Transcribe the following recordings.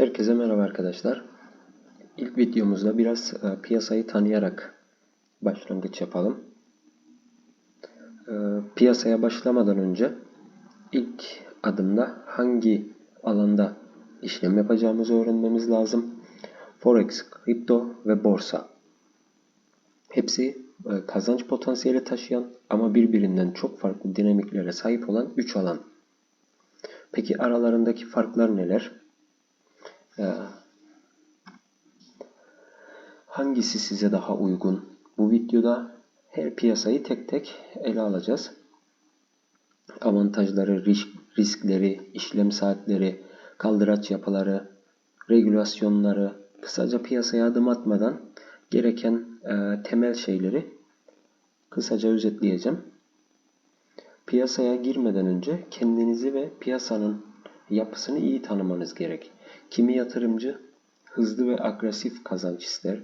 Herkese merhaba arkadaşlar. İlk videomuzda biraz e, piyasayı tanıyarak başlangıç yapalım. E, piyasaya başlamadan önce ilk adımda hangi alanda işlem yapacağımızı öğrenmemiz lazım. Forex, kripto ve borsa. Hepsi e, kazanç potansiyeli taşıyan ama birbirinden çok farklı dinamiklere sahip olan 3 alan. Peki aralarındaki farklar neler? Ee, hangisi size daha uygun? Bu videoda her piyasayı tek tek ele alacağız. Avantajları, risk, riskleri, işlem saatleri, kaldıraç yapıları, regülasyonları, kısaca piyasaya adım atmadan gereken e, temel şeyleri kısaca özetleyeceğim. Piyasaya girmeden önce kendinizi ve piyasanın yapısını iyi tanımanız gerek. Kimi yatırımcı hızlı ve agresif kazanç ister,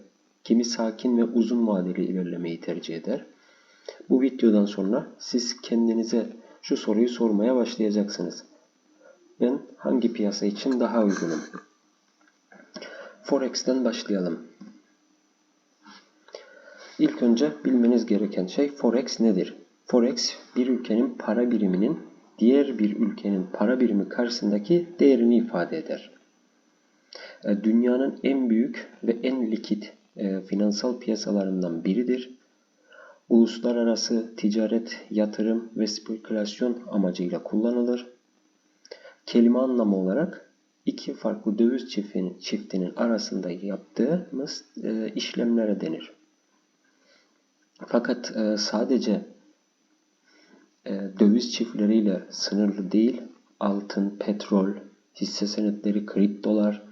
kimi sakin ve uzun vadeli ilerlemeyi tercih eder. Bu videodan sonra siz kendinize şu soruyu sormaya başlayacaksınız. Ben hangi piyasa için daha uygunum? Forex'ten başlayalım. İlk önce bilmeniz gereken şey Forex nedir? Forex bir ülkenin para biriminin diğer bir ülkenin para birimi karşısındaki değerini ifade eder. E, dünyanın en büyük ve en likit e, finansal piyasalarından biridir. Uluslararası ticaret, yatırım ve spekülasyon amacıyla kullanılır. Kelime anlamı olarak iki farklı döviz çiftinin, çiftinin arasında yaptığımız e, işlemlere denir. Fakat sadece döviz çiftleriyle sınırlı değil, altın, petrol, hisse senetleri, kriptolar,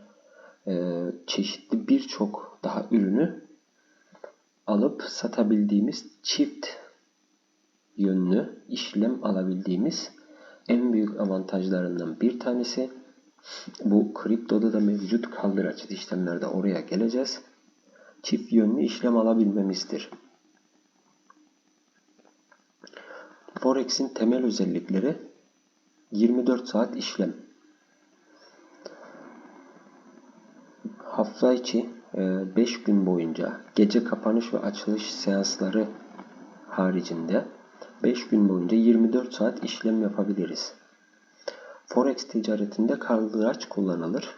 çeşitli birçok daha ürünü alıp satabildiğimiz çift yönlü işlem alabildiğimiz en büyük avantajlarından bir tanesi. Bu kriptoda da mevcut kaldıraç işlemlerde oraya geleceğiz. Çift yönlü işlem alabilmemizdir. Forex'in temel özellikleri 24 saat işlem. Hafta içi 5 e, gün boyunca gece kapanış ve açılış seansları haricinde 5 gün boyunca 24 saat işlem yapabiliriz. Forex ticaretinde kaldıraç kullanılır.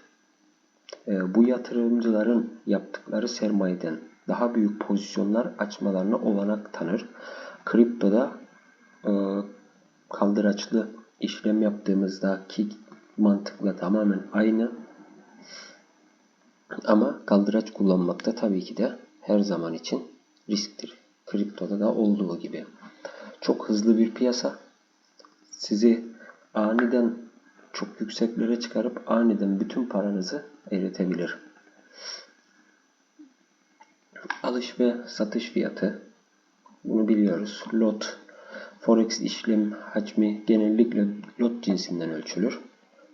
E, bu yatırımcıların yaptıkları sermayeden daha büyük pozisyonlar açmalarına olanak tanır. Kriptoda e, kaldıraçlı işlem yaptığımızdaki mantıkla tamamen aynı ama kaldıraç kullanmakta tabii ki de her zaman için risktir. Kriptoda da olduğu gibi. Çok hızlı bir piyasa. Sizi aniden çok yükseklere çıkarıp aniden bütün paranızı eritebilir. Alış ve satış fiyatı bunu biliyoruz. Lot Forex işlem hacmi genellikle lot cinsinden ölçülür.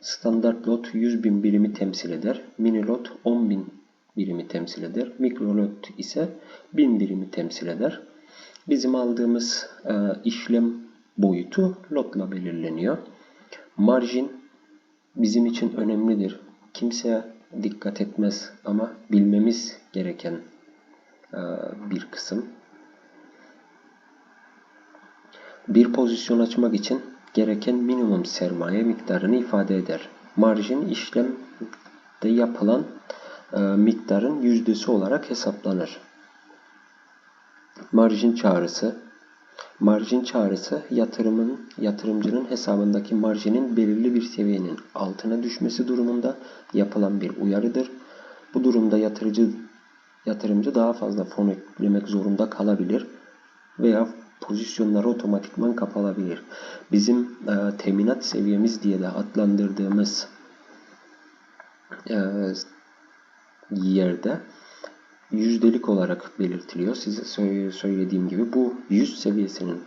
Standart lot 100 bin birimi temsil eder. Mini lot 10 bin birimi temsil eder. Mikro lot ise 1000 birimi temsil eder. Bizim aldığımız e, işlem boyutu lotla belirleniyor. Marjin bizim için önemlidir. Kimse dikkat etmez ama bilmemiz gereken e, bir kısım. Bir pozisyon açmak için gereken minimum sermaye miktarını ifade eder. Marjin işlemde yapılan e, miktarın yüzdesi olarak hesaplanır. Marjin çağrısı Marjin çağrısı yatırımın yatırımcının hesabındaki marjinin belirli bir seviyenin altına düşmesi durumunda yapılan bir uyarıdır. Bu durumda yatırıcı yatırımcı daha fazla fon eklemek zorunda kalabilir veya pozisyonları otomatikman kapalabilir. Bizim e, teminat seviyemiz diye de adlandırdığımız e, yerde yüzdelik olarak belirtiliyor. Size söylediğim gibi bu yüz seviyesinin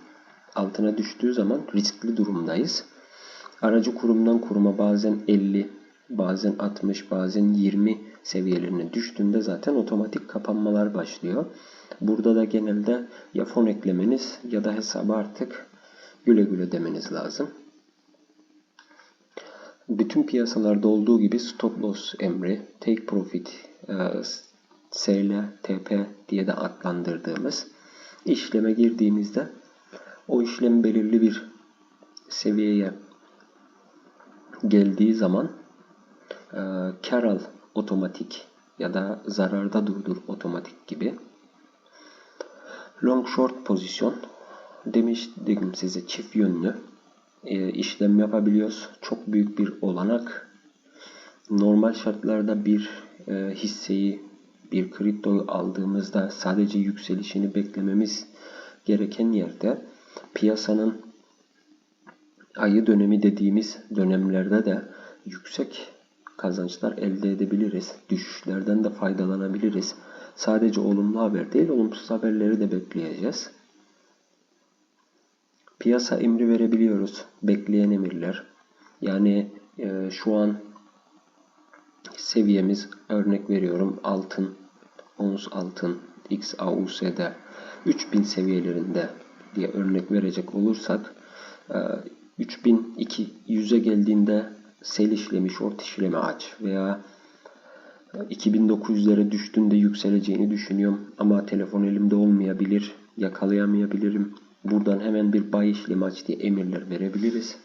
altına düştüğü zaman riskli durumdayız. Aracı kurumdan kuruma bazen 50, bazen 60, bazen 20 seviyelerine düştüğünde zaten otomatik kapanmalar başlıyor. Burada da genelde ya fon eklemeniz ya da hesabı artık güle güle demeniz lazım. Bütün piyasalarda olduğu gibi stop loss emri, take profit, e, SL, TP diye de adlandırdığımız işleme girdiğimizde o işlem belirli bir seviyeye geldiği zaman e, kar al otomatik ya da zararda durdur otomatik gibi. Long short pozisyon demiştim size çift yönlü e, işlem yapabiliyoruz. Çok büyük bir olanak. Normal şartlarda bir e, hisseyi bir kriptoyu aldığımızda sadece yükselişini beklememiz gereken yerde piyasanın ayı dönemi dediğimiz dönemlerde de yüksek kazançlar elde edebiliriz. Düşüşlerden de faydalanabiliriz. Sadece olumlu haber değil, olumsuz haberleri de bekleyeceğiz. Piyasa emri verebiliyoruz. Bekleyen emirler. Yani e, şu an seviyemiz örnek veriyorum altın, ons altın, XAUS'de 3000 seviyelerinde diye örnek verecek olursak 3200'e geldiğinde sel işlemi, short işlemi aç veya 2900'lere düştüğünde yükseleceğini düşünüyorum ama telefon elimde olmayabilir, yakalayamayabilirim. Buradan hemen bir buy işlemi aç diye emirler verebiliriz.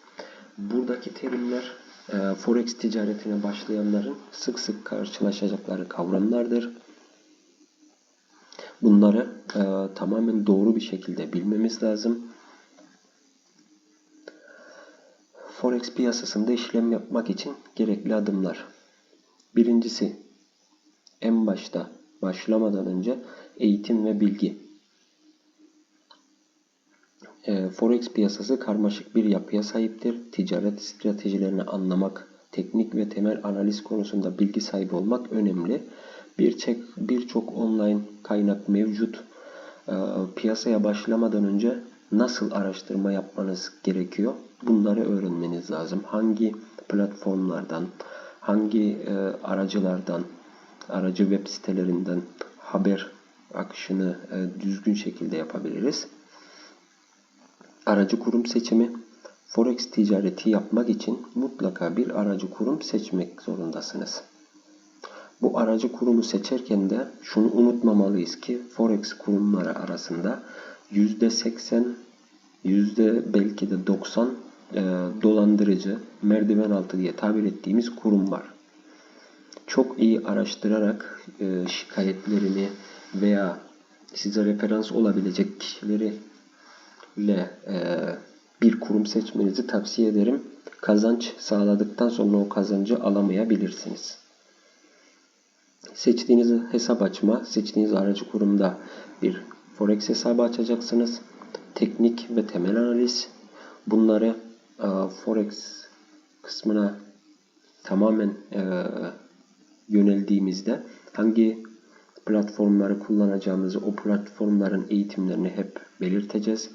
Buradaki terimler e, forex ticaretine başlayanların sık sık karşılaşacakları kavramlardır. Bunları e, tamamen doğru bir şekilde bilmemiz lazım. Forex piyasasında işlem yapmak için gerekli adımlar. Birincisi en başta başlamadan önce eğitim ve bilgi. E, Forex piyasası karmaşık bir yapıya sahiptir. Ticaret stratejilerini anlamak, teknik ve temel analiz konusunda bilgi sahibi olmak önemli. Birçok birçok online kaynak mevcut. E, piyasaya başlamadan önce nasıl araştırma yapmanız gerekiyor? Bunları öğrenmeniz lazım. Hangi platformlardan, hangi e, aracılardan, aracı web sitelerinden haber akışını e, düzgün şekilde yapabiliriz. Aracı kurum seçimi. Forex ticareti yapmak için mutlaka bir aracı kurum seçmek zorundasınız. Bu aracı kurumu seçerken de şunu unutmamalıyız ki Forex kurumları arasında %80, yüzde belki de 90 e, dolandırıcı, merdiven altı diye tabir ettiğimiz kurum var. Çok iyi araştırarak e, şikayetlerini veya size referans olabilecek kişileri ile e, bir kurum seçmenizi tavsiye ederim. Kazanç sağladıktan sonra o kazancı alamayabilirsiniz. Seçtiğiniz hesap açma, seçtiğiniz aracı kurumda bir Forex hesabı açacaksınız. Teknik ve temel analiz. Bunları e, Forex kısmına tamamen e, yöneldiğimizde hangi platformları kullanacağımızı, o platformların eğitimlerini hep belirteceğiz.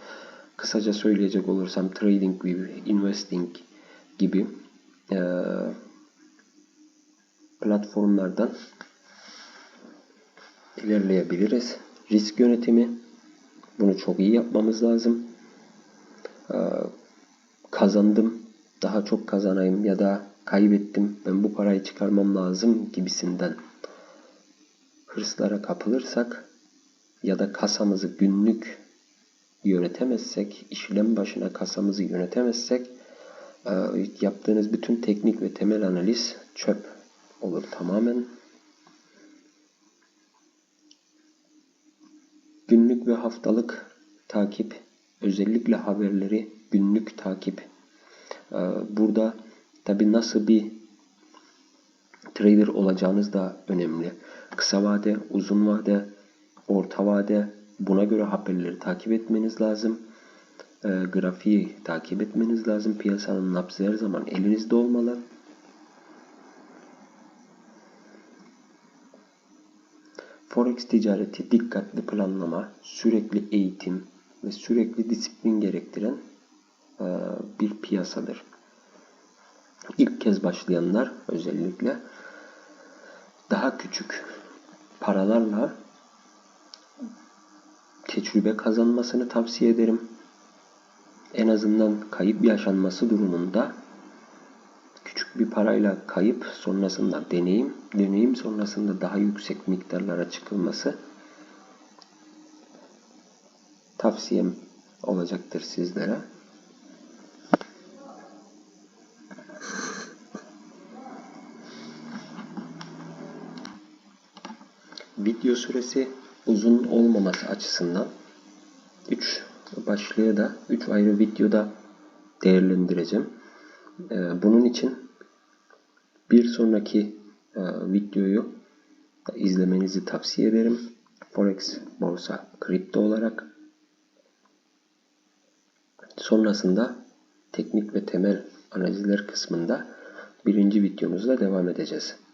Kısaca söyleyecek olursam trading gibi, investing gibi e, platformlardan ilerleyebiliriz. Risk yönetimi bunu çok iyi yapmamız lazım. E, kazandım, daha çok kazanayım ya da kaybettim, ben bu parayı çıkarmam lazım gibisinden hırslara kapılırsak ya da kasamızı günlük yönetemezsek, işlem başına kasamızı yönetemezsek e, yaptığınız bütün teknik ve temel analiz çöp olur tamamen. Günlük ve haftalık takip, özellikle haberleri günlük takip. E, burada tabi nasıl bir trader olacağınız da önemli. Kısa vade, uzun vade, orta vade buna göre haberleri takip etmeniz lazım. E, grafiği takip etmeniz lazım. Piyasanın nabzı her zaman elinizde olmalı. Forex ticareti dikkatli planlama, sürekli eğitim ve sürekli disiplin gerektiren e, bir piyasadır. İlk kez başlayanlar özellikle daha küçük paralarla tecrübe kazanmasını tavsiye ederim. En azından kayıp yaşanması durumunda küçük bir parayla kayıp sonrasında deneyim, deneyim sonrasında daha yüksek miktarlara çıkılması tavsiyem olacaktır sizlere. Video süresi uzun olmaması açısından 3 başlığı da 3 ayrı videoda değerlendireceğim. Ee, Bunun için bir sonraki e, videoyu izlemenizi tavsiye ederim. Forex, borsa, kripto olarak. Sonrasında teknik ve temel analizler kısmında birinci videomuzla devam edeceğiz.